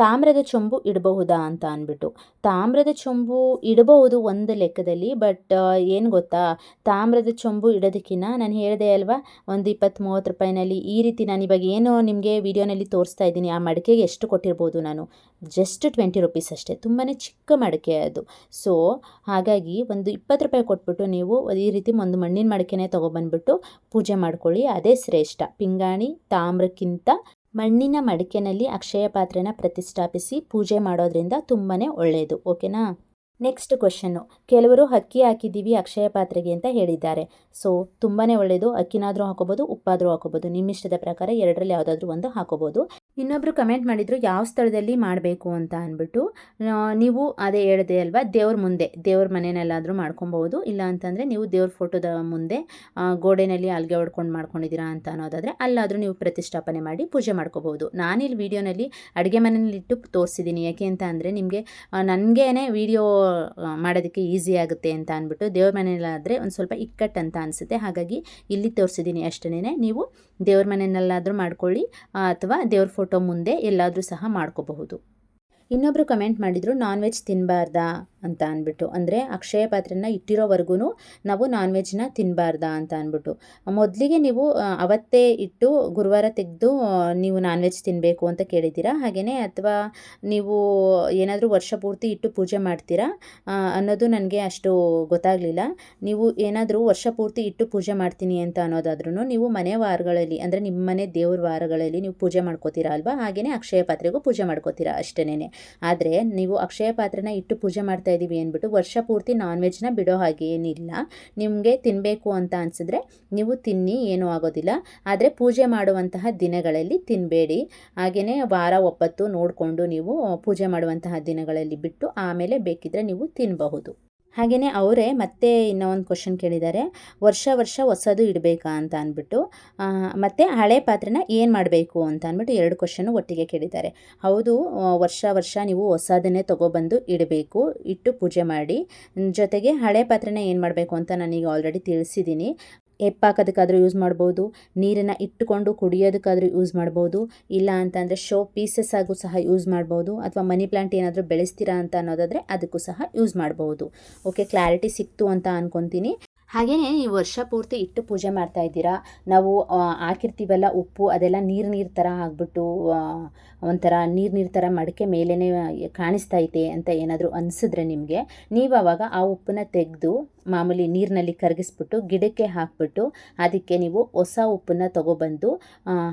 ತಾಮ್ರದ ಚೊಂಬು ಇಡಬಹುದಾ ಅಂತ ಅಂದ್ಬಿಟ್ಟು. ತಾಮ್ರದ ಚೊಂಬು ಇಡಬಹುದು ಒಂದು ಲೆಕ್ಕದಲ್ಲಿ ಬಟ್ ಏನು ಗೊತ್ತಾ? ತಾಮ್ರದ ಚೊಂಬು ಇಡೋದಕ್ಕಿಂತ ನಾನು ಹೇಳಿದೆ ಅಲ್ವಾ? ಒಂದು ಇಪ್ಪತ್ತು ಮೂವತ್ತು ರೂಪಾಯಿನಲ್ಲಿ ಈ ರೀತಿ ನಾನು ಇವಾಗ ಏನು ನಿಮಗೆ ವಿಡಿಯೋನಲ್ಲಿ ತೋರಿಸ್ತಾ ಇದ್ದೀನಿ, ಆ ಮಡಿಕೆಗೆ ಎಷ್ಟು ಕೊಟ್ಟಿರ್ಬೋದು ನಾನು? ಜಸ್ಟ್ ಟ್ವೆಂಟಿ ರುಪೀಸ್ ಅಷ್ಟೇ ತುಂಬಾ ಚಿಕ್ಕ ಮಡಿಕೆ ಅದು. ಸೊ ಹಾಗಾಗಿ ಒಂದು ಇಪ್ಪತ್ತು ರೂಪಾಯಿ ಕೊಟ್ಬಿಟ್ಟು ನೀವು ಈ ರೀತಿ ಒಂದು ಮಣ್ಣಿನ ಮಡಿಕೆನೇ ತೊಗೊಬಂದ್ಬಿಟ್ಟು ಪೂಜೆ ಮಾಡ್ಕೊಳ್ಳಿ. ಅದೇ ಶ್ರೇಷ್ಠ. ಪಿಂಗಾಣಿ, ತಾಮ್ರಕ್ಕಿಂತ ಮಣ್ಣಿನ ಮಡಿಕೆನಲ್ಲಿ ಅಕ್ಷಯ ಪಾತ್ರೆನ ಪ್ರತಿಷ್ಠಾಪಿಸಿ ಪೂಜೆ ಮಾಡೋದ್ರಿಂದ ತುಂಬಾ ಒಳ್ಳೆಯದು ಓಕೆನಾ? ನೆಕ್ಸ್ಟ್ ಕ್ವಶನ್ನು ಕೆಲವರು ಅಕ್ಕಿ ಹಾಕಿದ್ದೀವಿ ಅಕ್ಷಯ ಪಾತ್ರೆಗೆ ಅಂತ ಹೇಳಿದ್ದಾರೆ. ಸೊ ತುಂಬಾ ಒಳ್ಳೆಯದು ಅಕ್ಕಿನಾದರೂ ಹಾಕೋಬೋದು, ಉಪ್ಪಾದರೂ ಹಾಕೋಬೋದು. ನಿಮ್ಮಿಷ್ಟದ ಪ್ರಕಾರ ಎರಡರಲ್ಲಿ ಯಾವುದಾದ್ರೂ ಒಂದು ಹಾಕೋಬೋದು. ಇನ್ನೊಬ್ಬರು ಕಮೆಂಟ್ ಮಾಡಿದರು, ಯಾವ ಸ್ಥಳದಲ್ಲಿ ಮಾಡಬೇಕು ಅಂತ ಅಂದ್ಬಿಟ್ಟು ನೀವು ಅದೇ ಹೇಳಿದೆ ಅಲ್ವಾ, ದೇವ್ರ ಮುಂದೆ, ದೇವ್ರ ಮನೆಯಲ್ಲಾದರೂ ಮಾಡ್ಕೊಬೋದು ಇಲ್ಲ ಅಂತಂದರೆ ನೀವು ದೇವ್ರ ಫೋಟೋದ ಮುಂದೆ ಗೋಡೆನಲ್ಲಿ ಅಲ್ಗೆ ಹೊಡ್ಕೊಂಡು ಮಾಡ್ಕೊಂಡಿದ್ದೀರಾ ಅಂತ ಅನ್ನೋದಾದರೆ, ಅಲ್ಲಾದರೂ ನೀವು ಪ್ರತಿಷ್ಠಾಪನೆ ಮಾಡಿ ಪೂಜೆ ಮಾಡ್ಕೋಬೋದು ನಾನಿಲ್ಲಿ ವೀಡಿಯೋನಲ್ಲಿ ಅಡುಗೆ ಮನೆಯಲ್ಲಿಟ್ಟು ತೋರಿಸಿದ್ದೀನಿ. ಯಾಕೆ ಅಂತ ಅಂದರೆ, ನಿಮಗೆ ನನಗೇನೆ ವಿಡಿಯೋ ಮಾಡೋದಕ್ಕೆ ಈಸಿ ಆಗುತ್ತೆ ಅಂತ ಅಂದ್ಬಿಟ್ಟು ದೇವ್ರ ಮನೆಯಲ್ಲಾದರೆ ಒಂದು ಸ್ವಲ್ಪ ಇಕ್ಕಟ್ಟು ಅಂತ ಅನಿಸುತ್ತೆ. ಹಾಗಾಗಿ ಇಲ್ಲಿ ತೋರಿಸಿದ್ದೀನಿ ಅಷ್ಟೇ ನೀವು ದೇವ್ರ ಮನೆಯಲ್ಲಾದರೂ ಮಾಡ್ಕೊಳ್ಳಿ ಅಥವಾ ದೇವ್ರ ಫೋಟೋ ಮುಂದೆ ಎಲ್ಲಾದರೂ ಸಹ ಮಾಡ್ಕೋಬಹುದು. ಇನ್ನೊಬ್ಬರು ಕಮೆಂಟ್ ಮಾಡಿದರು ನಾನ್ ವೆಜ್ ತಿನ್ನಬಾರ್ದಾ ಅಂತ ಅಂದ್ಬಿಟ್ಟು. ಅಂದರೆ ಅಕ್ಷಯ ಪಾತ್ರೆನ ಇಟ್ಟಿರೋವರೆಗೂ ನಾವು ನಾನ್ ವೆಜ್ನ ತಿನ್ನಬಾರ್ದಾ ಅಂತ ಅಂದ್ಬಿಟ್ಟು. ಮೊದಲಿಗೆ ನೀವು ಅವತ್ತೇ ಇಟ್ಟು ಗುರುವಾರ ತೆಗೆದು ನೀವು ನಾನ್ ವೆಜ್ ತಿನ್ನಬೇಕು ಅಂತ ಕೇಳಿದ್ದೀರಾ? ಹಾಗೆಯೇ ಅಥವಾ ನೀವು ಏನಾದರೂ ವರ್ಷ ಪೂರ್ತಿ ಇಟ್ಟು ಪೂಜೆ ಮಾಡ್ತೀರಾ? ಅನ್ನೋದು ನನಗೆ ಅಷ್ಟು ಗೊತ್ತಾಗಲಿಲ್ಲ. ನೀವು ಏನಾದರೂ ವರ್ಷ ಪೂರ್ತಿ ಇಟ್ಟು ಪೂಜೆ ಮಾಡ್ತೀನಿ ಅಂತ ಅನ್ನೋದಾದ್ರೂ ನೀವು ಮನೆ ವಾರಗಳಲ್ಲಿ, ಅಂದರೆ ನಿಮ್ಮ ಮನೆ ದೇವ್ರ ವಾರಗಳಲ್ಲಿ ನೀವು ಪೂಜೆ ಮಾಡ್ಕೋತೀರಾ ಅಲ್ವಾ? ಹಾಗೆಯೇ ಅಕ್ಷಯ ಪಾತ್ರೆಗೂ ಪೂಜೆ ಮಾಡ್ಕೋತೀರಾ ಅಷ್ಟೇನೆ ಆದರೆ ನೀವು ಅಕ್ಷಯ ಪಾತ್ರೆನ ಇಟ್ಟು ಪೂಜೆ ಮಾಡ್ತಾ ಇದ್ದೀವಿ ಅಂದ್ಬಿಟ್ಟು ವರ್ಷ ಪೂರ್ತಿ ನಾನ್ ವೆಜ್ನ ಬಿಡೋ ಹಾಗೆ ಏನಿಲ್ಲ. ನಿಮಗೆ ತಿನ್ನಬೇಕು ಅಂತ ಅನಿಸಿದ್ರೆ ನೀವು ತಿನ್ನಿ, ಏನೂ ಆಗೋದಿಲ್ಲ. ಆದರೆ ಪೂಜೆ ಮಾಡುವಂತಹ ದಿನಗಳಲ್ಲಿ ತಿನ್ನಬೇಡಿ ಹಾಗೆಯೇ ವಾರ ಒಪ್ಪತ್ತು ನೋಡಿಕೊಂಡು ನೀವು ಪೂಜೆ ಮಾಡುವಂತಹ ದಿನಗಳಲ್ಲಿ ಬಿಟ್ಟು ಆಮೇಲೆ ಬೇಕಿದ್ರೆ ನೀವು ತಿನ್ನಬಹುದು ಹಾಗೆಯೇ ಅವರೇ ಮತ್ತೆ ಇನ್ನೂ ಒಂದು ಕ್ವಶನ್ ಕೇಳಿದ್ದಾರೆ. ವರ್ಷ ವರ್ಷ ಹೊಸದು ಇಡಬೇಕಾ ಅಂತ ಅಂದ್ಬಿಟ್ಟು ಮತ್ತು ಹಳೆ ಪಾತ್ರೆನ ಏನು ಮಾಡಬೇಕು ಅಂತ ಅಂದ್ಬಿಟ್ಟು ಎರಡು ಕ್ವಶನ್ನು ಒಟ್ಟಿಗೆ ಕೇಳಿದ್ದಾರೆ. ಹೌದು ವರ್ಷ ವರ್ಷ ನೀವು ಹೊಸದನ್ನೇ ತೊಗೊಬಂದು ಇಡಬೇಕು, ಇಟ್ಟು ಪೂಜೆ ಮಾಡಿ. ಜೊತೆಗೆ ಹಳೆ ಪಾತ್ರೆನ ಏನು ಮಾಡಬೇಕು ಅಂತ ನಾನೀಗ ಆಲ್ರೆಡಿ ತಿಳಿಸಿದ್ದೀನಿ. ಎಪ್ಪಾಕೋದಕ್ಕಾದರೂ ಯೂಸ್ ಮಾಡ್ಬೋದು, ನೀರನ್ನು ಇಟ್ಟುಕೊಂಡು ಕುಡಿಯೋದಕ್ಕಾದರೂ ಯೂಸ್ ಮಾಡ್ಬೋದು, ಇಲ್ಲ ಅಂತಂದರೆ ಶೋ ಪೀಸಸ್ ಆಗು ಸಹ ಯೂಸ್ ಮಾಡ್ಬೋದು, ಅಥವಾ ಮನಿ ಪ್ಲಾಂಟ್ ಏನಾದರೂ ಬೆಳೆಸ್ತೀರಾ ಅಂತ ಅನ್ನೋದಾದರೆ ಅದಕ್ಕೂ ಸಹ ಯೂಸ್ ಮಾಡ್ಬೋದು. ಓಕೆ ಕ್ಲಾರಿಟಿ ಸಿಕ್ತು ಅಂತ ಅನ್ಕೊತೀನಿ. ಹಾಗೆಯೇ ನೀವು ವರ್ಷ ಪೂರ್ತಿ ಇಟ್ಟು ಪೂಜೆ ಮಾಡ್ತಾ ಇದ್ದೀರಾ? ನಾವು ಹಾಕಿರ್ತೀವಲ್ಲ ಉಪ್ಪು, ಅದೆಲ್ಲ ನೀರು ನೀರು ಥರ ಆಗ್ಬಿಟ್ಟು ಒಂಥರ ನೀರು ನೀರು ಥರ ಮಡಕೆ ಮೇಲೇ ಕಾಣಿಸ್ತಾ ಐತೆ ಅಂತ ಏನಾದರೂ ಅನಿಸಿದ್ರೆ ನಿಮಗೆ, ನೀವು ಆವಾಗ ಆ ಉಪ್ಪನ್ನ ತೆಗೆದು ಮಾಮೂಲಿ ನೀರಿನಲ್ಲಿ ಕರಗಿಸ್ಬಿಟ್ಟು ಗಿಡಕ್ಕೆ ಹಾಕ್ಬಿಟ್ಟು ಅದಕ್ಕೆ ನೀವು ಹೊಸ ಉಪ್ಪನ್ನು ತೊಗೊಬಂದು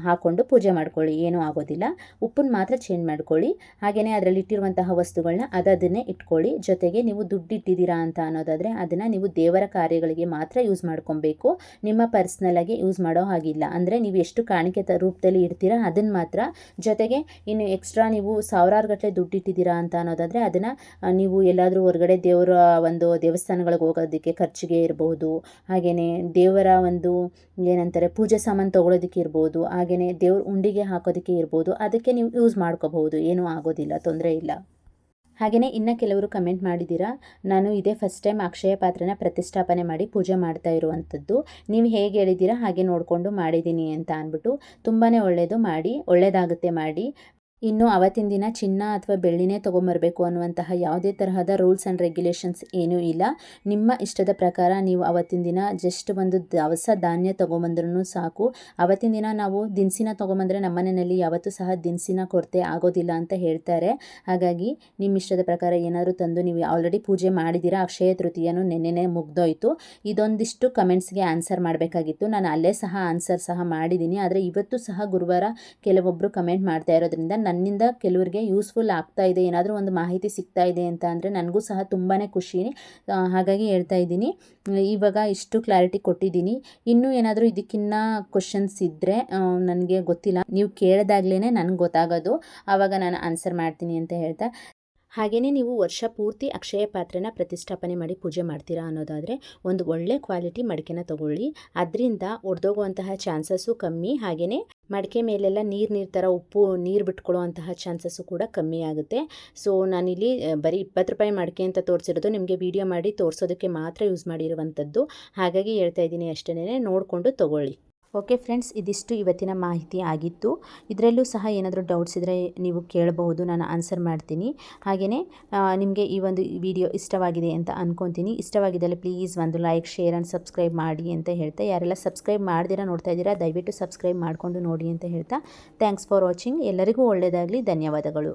ಹಾಕ್ಕೊಂಡು ಪೂಜೆ ಮಾಡ್ಕೊಳ್ಳಿ. ಏನೂ ಆಗೋದಿಲ್ಲ. ಉಪ್ಪನ್ನ ಮಾತ್ರ ಚೇಂಜ್ ಮಾಡ್ಕೊಳ್ಳಿ. ಹಾಗೆಯೇ ಅದರಲ್ಲಿ ಇಟ್ಟಿರುವಂತಹ ವಸ್ತುಗಳನ್ನ ಅದನ್ನೇ ಇಟ್ಕೊಳ್ಳಿ. ಜೊತೆಗೆ ನೀವು ದುಡ್ಡು ಇಟ್ಟಿದ್ದೀರಾ ಅಂತ ಅನ್ನೋದಾದರೆ ಅದನ್ನು ನೀವು ದೇವರ ಕಾರ್ಯಗಳಿಗೆ ಮಾತ್ರ ಯೂಸ್ ಮಾಡ್ಕೊಬೇಕು. ನಿಮ್ಮ ಪರ್ಸ್ನಲಾಗಿ ಯೂಸ್ ಮಾಡೋ ಹಾಗಿಲ್ಲ. ಅಂದರೆ ನೀವು ಎಷ್ಟು ಕಾಣಿಕೆ ರೂಪದಲ್ಲಿ ಇಡ್ತೀರಾ ಅದನ್ನು ಮಾತ್ರ. ಜೊತೆಗೆ ಇನ್ನು ಎಕ್ಸ್ಟ್ರಾ ನೀವು ಸಾವಿರಾರು ಗಟ್ಟಲೆ ದುಡ್ಡು ಇಟ್ಟಿದ್ದೀರಾ ಅಂತ ಅನ್ನೋದಾದರೆ ಅದನ್ನು ನೀವು ಎಲ್ಲಾದರೂ ಹೊರಗಡೆ ದೇವರ ಒಂದು ದೇವಸ್ಥಾನಗಳಿಗೆ ಹೋಗೋದಕ್ಕೆ ಖರ್ಚಿಗೆ ಇರ್ಬೋದು. ಹಾಗೆಯೇ ದೇವರ ಒಂದು ಏನಂತಾರೆ, ಪೂಜೆ ಸಾಮಾನು ತೊಗೊಳೋದಕ್ಕೆ ಇರ್ಬೋದು. ಹಾಗೆಯೇ ದೇವ್ರ ಉಂಡಿಗೆ ಹಾಕೋದಕ್ಕೆ ಇರ್ಬೋದು. ಅದಕ್ಕೆ ನೀವು ಯೂಸ್ ಮಾಡ್ಕೋಬಹುದು. ಏನೂ ಆಗೋದಿಲ್ಲ, ತೊಂದರೆ ಇಲ್ಲ. ಹಾಗೆಯೇ ಇನ್ನು ಕೆಲವರು ಕಮೆಂಟ್ ಮಾಡಿದ್ದೀರಾ, ನಾನು ಇದೇ ಫಸ್ಟ್ ಟೈಮ್ ಅಕ್ಷಯ ಪಾತ್ರನ ಪ್ರತಿಷ್ಠಾಪನೆ ಮಾಡಿ ಪೂಜೆ ಮಾಡ್ತಾ ಇರುವಂಥದ್ದು. ನೀವು ಹೇಗೆ ಹೇಳಿದ್ದೀರಾ ಹಾಗೆ ನೋಡಿಕೊಂಡು ಮಾಡಿದ್ದೀನಿ ಅಂತ ಅಂದ್ಬಿಟ್ಟು ತುಂಬಾ ಒಳ್ಳೆಯದು ಮಾಡಿ ಒಳ್ಳೆಯದಾಗುತ್ತೆ ಮಾಡಿ. ಇನ್ನು ಅವತ್ತಿನ ದಿನ ಚಿನ್ನ ಅಥವಾ ಬೆಳ್ಳಿನೇ ತೊಗೊಂಬರ್ಬೇಕು ಅನ್ನುವಂತಹ ಯಾವುದೇ ತರಹದ ರೂಲ್ಸ್ ಆ್ಯಂಡ್ ರೆಗ್ಯುಲೇಷನ್ಸ್ ಏನೂ ಇಲ್ಲ. ನಿಮ್ಮ ಇಷ್ಟದ ಪ್ರಕಾರ ನೀವು ಅವತ್ತಿನ ದಿನ ಜಸ್ಟ್ ಒಂದು ದವಸ ಧಾನ್ಯ ತೊಗೊಂಬಂದ್ರೂ ಸಾಕು. ಅವತ್ತಿನ ದಿನ ನಾವು ದಿನಸಿನ ತೊಗೊಂಬಂದರೆ ನಮ್ಮ ಮನೆಯಲ್ಲಿ ಯಾವತ್ತೂ ಸಹ ದಿನಸಿನ ಕೊರತೆ ಆಗೋದಿಲ್ಲ ಅಂತ ಹೇಳ್ತಾರೆ. ಹಾಗಾಗಿ ನಿಮ್ಮ ಇಷ್ಟದ ಪ್ರಕಾರ ಏನಾದರೂ ತಂದು ನೀವು ಆಲ್ರೆಡಿ ಪೂಜೆ ಮಾಡಿದ್ದೀರಾ, ಅಕ್ಷಯ ತೃತೀಯನೂ ನೆನ್ನೆನೇ ಮುಗ್ದೋಯ್ತು. ಇದೊಂದಿಷ್ಟು ಕಮೆಂಟ್ಸ್ಗೆ ಆನ್ಸರ್ ಮಾಡಬೇಕಾಗಿತ್ತು. ನಾನು ಅಲ್ಲೇ ಸಹ ಆನ್ಸರ್ ಸಹ ಮಾಡಿದ್ದೀನಿ. ಆದರೆ ಇವತ್ತು ಸಹ ಗುರುವಾರ ಕೆಲವೊಬ್ಬರು ಕಮೆಂಟ್ ಮಾಡ್ತಾ ಇರೋದ್ರಿಂದ ನನ್ನಿಂದ ಕೆಲವರಿಗೆ ಯೂಸ್ಫುಲ್ ಆಗ್ತಾ ಇದೆ, ಏನಾದರೂ ಒಂದು ಮಾಹಿತಿ ಸಿಗ್ತಾ ಇದೆ ಅಂತ ಅಂದರೆ ನನಗೂ ಸಹ ತುಂಬಾ ಖುಷಿ ಹಾಗಾಗಿ ಹೇಳ್ತಾ ಇದ್ದೀನಿ. ಇವಾಗ ಇಷ್ಟು ಕ್ಲಾರಿಟಿ ಕೊಟ್ಟಿದ್ದೀನಿ. ಇನ್ನೂ ಏನಾದರೂ ಇದಕ್ಕಿನ್ನ ಕ್ವಶನ್ಸ್ ಇದ್ದರೆ ನನಗೆ ಗೊತ್ತಿಲ್ಲ. ನೀವು ಕೇಳಿದಾಗ್ಲೇ ನನಗೆ ಗೊತ್ತಾಗೋದು. ಆವಾಗ ನಾನು ಆನ್ಸರ್ ಮಾಡ್ತೀನಿ ಅಂತ ಹೇಳ್ತಾ. ಹಾಗೆಯೇ ನೀವು ವರ್ಷ ಪೂರ್ತಿ ಅಕ್ಷಯ ಪಾತ್ರೆನ ಪ್ರತಿಷ್ಠಾಪನೆ ಮಾಡಿ ಪೂಜೆ ಮಾಡ್ತೀರಾ ಅನ್ನೋದಾದರೆ ಒಂದು ಒಳ್ಳೆ ಕ್ವಾಲಿಟಿ ಮಡಿಕೆನ ತಗೊಳ್ಳಿ. ಅದರಿಂದ ಒಡೆದೋಗುವಂತಹ ಚಾನ್ಸಸ್ಸು ಕಮ್ಮಿ. ಹಾಗೆಯೇ ಮಡಿಕೆ ಮೇಲೆಲ್ಲ ನೀರು ನೀರು ಥರ ಉಪ್ಪು ನೀರು ಬಿಟ್ಕೊಳ್ಳುವಂತಹ ಚಾನ್ಸಸ್ಸು ಕೂಡ ಕಮ್ಮಿ ಆಗುತ್ತೆ. ಸೊ ನಾನಿಲ್ಲಿ ಬರೀ ಇಪ್ಪತ್ತು ರೂಪಾಯಿ ಮಡಿಕೆ ಅಂತ ತೋರಿಸಿರೋದು ನಿಮಗೆ ವಿಡಿಯೋ ಮಾಡಿ ತೋರಿಸೋದಕ್ಕೆ ಮಾತ್ರ ಯೂಸ್ ಮಾಡಿರುವಂಥದ್ದು. ಹಾಗಾಗಿ ಹೇಳ್ತಾ ಇದ್ದೀನಿ ಅಷ್ಟೇ ನೋಡಿಕೊಂಡು ತಗೊಳ್ಳಿ. ಓಕೆ ಫ್ರೆಂಡ್ಸ್ ಇದಿಷ್ಟು ಇವತ್ತಿನ ಮಾಹಿತಿ ಆಗಿತ್ತು. ಇದರಲ್ಲೂ ಸಹ ಏನಾದರೂ ಡೌಟ್ಸ್ ಇದ್ದರೆ ನೀವು ಕೇಳಬಹುದು, ನಾನು ಆನ್ಸರ್ ಮಾಡ್ತೀನಿ. ಹಾಗೆಯೇ ನಿಮಗೆ ಈ ಒಂದು ವಿಡಿಯೋ ಇಷ್ಟವಾಗಿದೆ ಅಂತ ಅಂದ್ಕೊತೀನಿ ಇಷ್ಟವಾಗಿದ್ದಲ್ಲಿ ಪ್ಲೀಸ್ ಒಂದು ಲೈಕ್ ಶೇರ್ ಆ್ಯಂಡ್ ಸಬ್ಸ್ಕ್ರೈಬ್ ಮಾಡಿ ಅಂತ ಹೇಳ್ತಾ, ಯಾರೆಲ್ಲ ಸಬ್ಸ್ಕ್ರೈಬ್ ಮಾಡ್ದಿರಾ ನೋಡ್ತಾ ಇದ್ದೀರಾ, ದಯವಿಟ್ಟು ಸಬ್ಸ್ಕ್ರೈಬ್ ಮಾಡಿಕೊಂಡು ನೋಡಿ ಅಂತ ಹೇಳ್ತಾ. ಥ್ಯಾಂಕ್ಸ್ ಫಾರ್ ವಾಚಿಂಗ್ ಎಲ್ಲರಿಗೂ ಒಳ್ಳೆಯದಾಗಲಿ ಧನ್ಯವಾದಗಳು.